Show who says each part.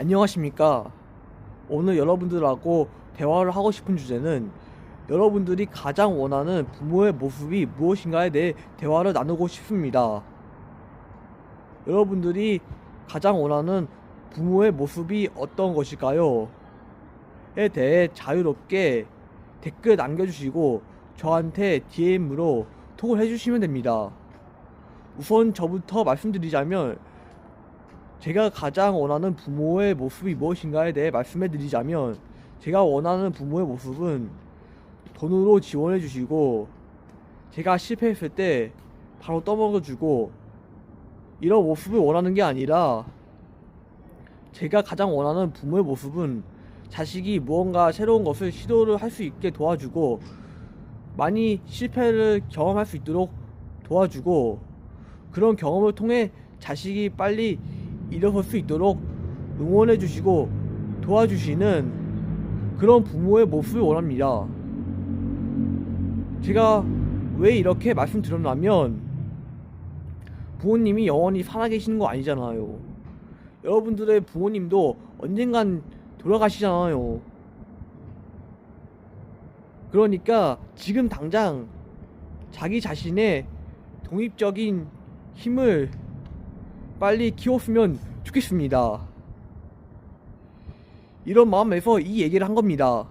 Speaker 1: 안녕하십니까. 오늘 여러분들하고 대화를 하고 싶은 주제는 여러분들이 가장 원하는 부모의 모습이 무엇인가에 대해 대화를 나누고 싶습니다. 여러분들이 가장 원하는 부모의 모습이 어떤 것일까요? 에 대해 자유롭게 댓글 남겨주시고 저한테 DM으로 톡을 해주시면 됩니다. 우선 저부터 말씀드리자면 제가 가장 원하는 부모의 모습이 무엇인가에 대해 말씀해 드리자면 제가 원하는 부모의 모습은 돈으로 지원해 주시고 제가 실패했을 때 바로 떠먹여 주고 이런 모습을 원하는 게 아니라 제가 가장 원하는 부모의 모습은 자식이 무언가 새로운 것을 시도를 할 수 있게 도와주고 많이 실패를 경험할 수 있도록 도와주고 그런 경험을 통해 자식이 빨리 일어설 수 있도록 응원해 주시고 도와주시는 그런 부모의 모습을 원합니다. 제가 왜 이렇게 말씀드렸냐면 부모님이 영원히 살아계시는 거 아니잖아요. 여러분들의 부모님도 언젠간 돌아가시잖아요. 그러니까 지금 당장 자기 자신의 독립적인 힘을 빨리 키웠으면 좋겠습니다. 이런 마음에서 이 얘기를 한 겁니다.